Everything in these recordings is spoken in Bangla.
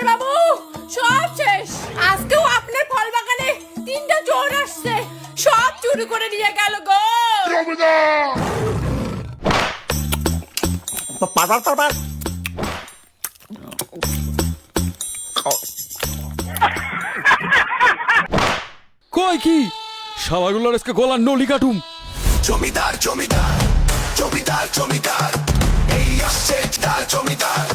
জমিদার বাবু সব শেষ। আজকেও আপনার ফল বাগানে তিনটা চোর আসছে। সব চুরি করে নিয়ে গেল গো। পাটার কই কি? আজকে গলার নলি কাটুম। জমিদার জমিদার জমিদার জমিদার। এই আসছে তার জমিদার।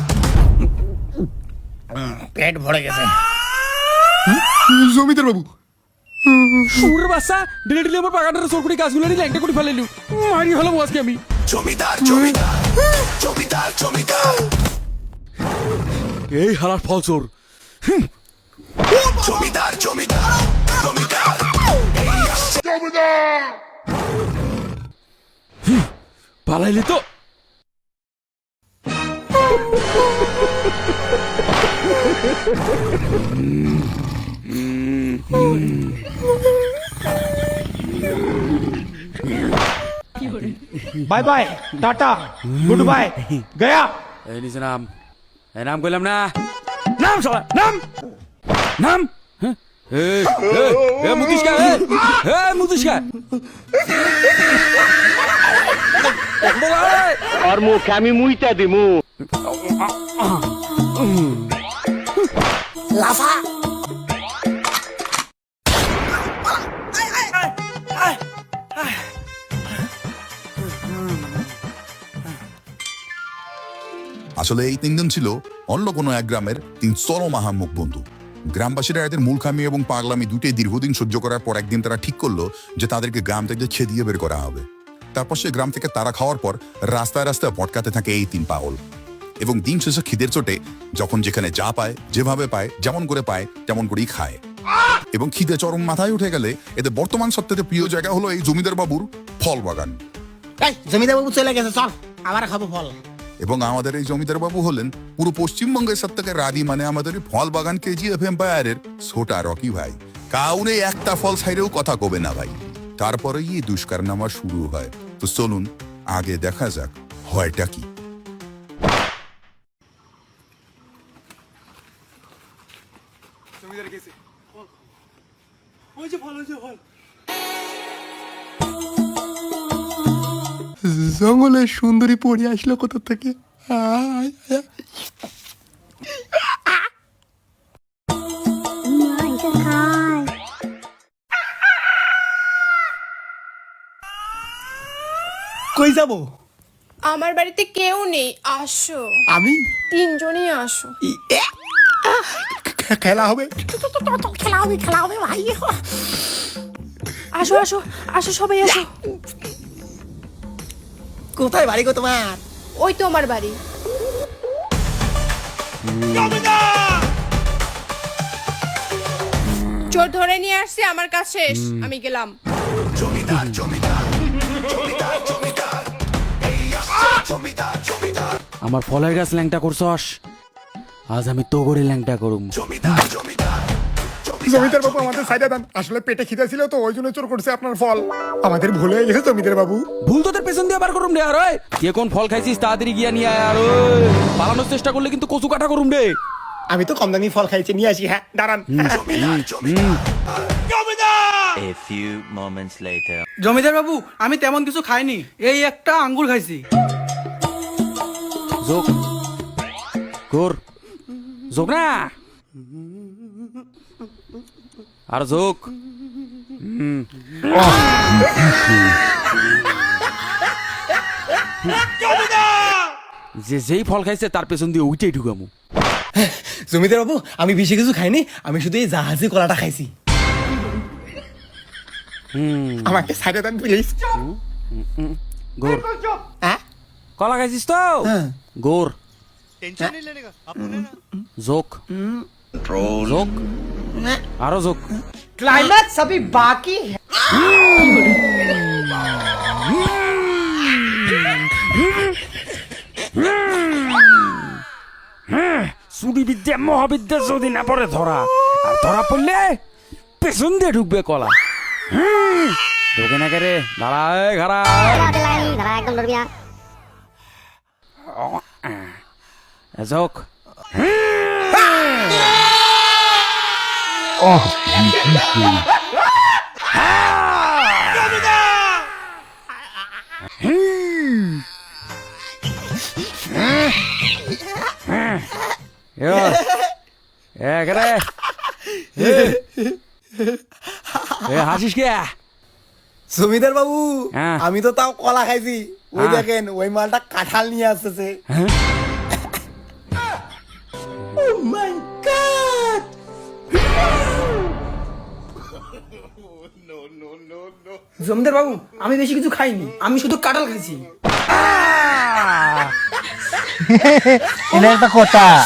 পেট ভরে গেছে। জমিদার বাবু। সুরের বাচ্চা ডিলে ডিলে আমার বাগানের সরকুড়ি গাছগুলো নিয়ে ল্যাংটা করে ফেলাইলু। মারি হলাম আজকে আমি। জমিদার জমিদার জমিদার জমিদার। এই হালার ফল চোর। জমিদার জমিদার জমিদার। এই পালাইলি তো। Bye bye tata good bye গয়া। এই নিচে নাম এই নাম কইলাম না। নাম শালা নাম। নাম। হ্যাঁ? এই মুতিশকা আর মুখে আমি মুইটা দিমু। লাফা। আসলে এই তিনজন ছিল অন্য কোনো এক গ্রামের তিন চরমাহাম্মক বন্ধু গ্রামবাসীরা এদের মূর্খামি এবং পাগলামি দুটোই দীর্ঘদিন সহ্য করার পর একদিন তারা ঠিক করল যে তাদেরকে গ্রাম থেকে খেদিয়ে বের করা হবে। তারপর সে গ্রাম থেকে তারা খাওয়ার পর রাস্তায় রাস্তায় ভটকাতে থাকে এই তিন পাগল। এবং দিন শেষে খিদের চোটে যখন যেখানে যা পায় যেভাবে পায় যেমন করে পায় তেমন করেই খায়। এবং খিদে চরম মাথায় উঠে গেলে এদের বর্তমান সত্ত্বেতে প্রিয় জায়গা হলো এই জমিদার বাবুর ফল বাগান। জমিদার বাবু চলে গেছে চল আবার খাব ফল। এবং আমাদের এই জমিদার বাবু হলেন পুরো পশ্চিমবঙ্গের সব থেকে রাধি মানে আমাদের ফল বাগান কেজি এফ এম্পায়ারের ছোটা রকি ভাই। কাউনে একটা ফল ছাইরেও কথা কবে না ভাই। তারপরেই এই দুষ্কারনামা শুরু হয়। তো চলুন আগে দেখা যাক হয়টা কি? জঙ্গলে সুন্দরী পড়ে আসলো কোথা থেকে? আয়, আয়, আয়। কই যাব? আমার বাড়িতে কেউ নেই আসো। আমি? তিনজনই আসো। খেলা হবে? খেলা হবে খেলা হবে ভাই। আসো আসো আসো সবাই আসো। কোথায় বাড়ি গো তোমার? ওই তো আমার বাড়ি। চোর ধরে নিয়ে আসছে আমার কাছে শেষ। আমি গেলাম। জমিদার জমিদার জমিদার জমিদার। জমিদার জমিদার। আমার ফলের গাছ ল্যাংটা করছস আজ আমি তো করে ল্যাংটা করুম। জমিদার জমিদার জমিদার। বাবু আমাদের সাইডে দেন। আসলে পেটে খিদে ছিল তো ওই জন্য চোর করছে আপনার ফল। আমাদের ভুল হয়ে গেছে জমিদার বাবু। ভুল তোদের পেছন দিয়ে আবার করুম রে আর ওই! কে কোন ফল খাইছিস তাড়াতাড়ি গিয়া নিয়ে আয় আর ওই! পালানোর চেষ্টা করলে কিন্তু কচু কাটা করুম রে। আমি তো কম দামি ফল খাইছি নিয়ে আসি হ্যাঁ দাঁড়ান। জমিদার জমিদার। A few moments later. জমিদার বাবু আমি তেমন কিছু খাইনি এই একটা আঙ্গুর খাইছি। যোগ কর। যোগ না? আর যোগ যে যেই ফল খাইছে তার পেছন দিয়ে ওইটাই ঢুকামু। জমিদার বাবু আমি বেশি কিছু খাইনি আমি শুধু এই জাহাজি কলাটা খাইছি। আমাকে সাইডে দেন প্লিজ গোর। হ্যাঁ? কলা খাইছিস তো? গোর। যোগ যোগ আরো যোগ ক্লাইম্যাক্স अभी बाकी है চুরি বিদ্যা মহাবিদ্যা যদি না পড়ে ধরা আর ধরা পড়লে পেছন দিয়ে ঢুকবে কলা হুম, ঢোকে না কে রে দাঁড়ায় খারা যোগ এক রে এ হাসিস কে জমিদার বাবু হ্যাঁ। আমি তো তাও কলা খাইছি। ওই হ্যাঁ। দেখেন ওই মালটা কাঁঠাল নিয়ে আসতেছে। জমিদার বাবু আমি বেশি কিছু খাইনি আমি শুধু কাঁঠাল খাইছি। এটা একটা কথা।